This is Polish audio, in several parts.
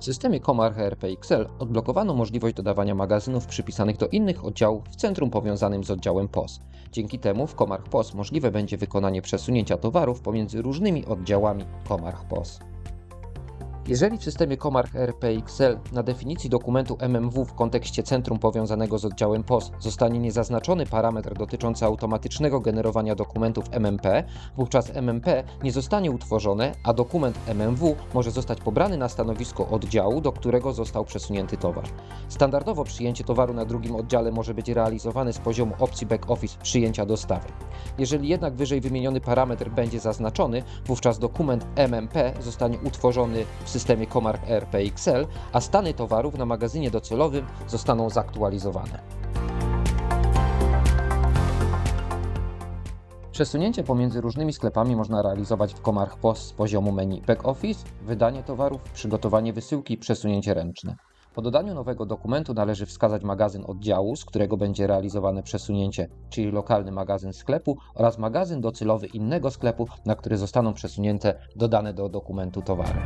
W systemie Comarch RPXL odblokowano możliwość dodawania magazynów przypisanych do innych oddziałów w centrum powiązanym z oddziałem POS. Dzięki temu w Comarch POS możliwe będzie wykonanie przesunięcia towarów pomiędzy różnymi oddziałami Comarch POS. Jeżeli w systemie Comarch RPXL na definicji dokumentu MMW w kontekście centrum powiązanego z oddziałem POS zostanie niezaznaczony parametr dotyczący automatycznego generowania dokumentów MMP, wówczas MMP nie zostanie utworzone, a dokument MMW może zostać pobrany na stanowisko oddziału, do którego został przesunięty towar. Standardowo przyjęcie towaru na drugim oddziale może być realizowane z poziomu opcji back-office przyjęcia dostawy. Jeżeli jednak wyżej wymieniony parametr będzie zaznaczony, wówczas dokument MMP zostanie utworzony w systemie Comarch RPXL, a stany towarów na magazynie docelowym zostaną zaktualizowane. Przesunięcie pomiędzy różnymi sklepami można realizować w Comarch POS z poziomu menu Back-Office, wydanie towarów, przygotowanie wysyłki, przesunięcie ręczne. Po dodaniu nowego dokumentu należy wskazać magazyn oddziału, z którego będzie realizowane przesunięcie, czyli lokalny magazyn sklepu oraz magazyn docelowy innego sklepu, na który zostaną przesunięte dodane do dokumentu towary.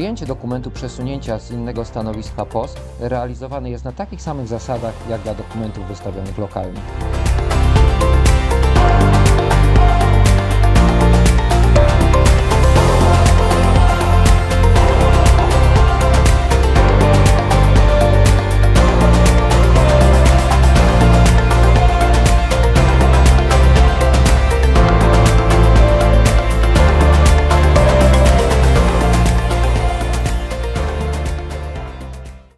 Przyjęcie dokumentu przesunięcia z innego stanowiska POS realizowane jest na takich samych zasadach jak dla dokumentów wystawionych lokalnie.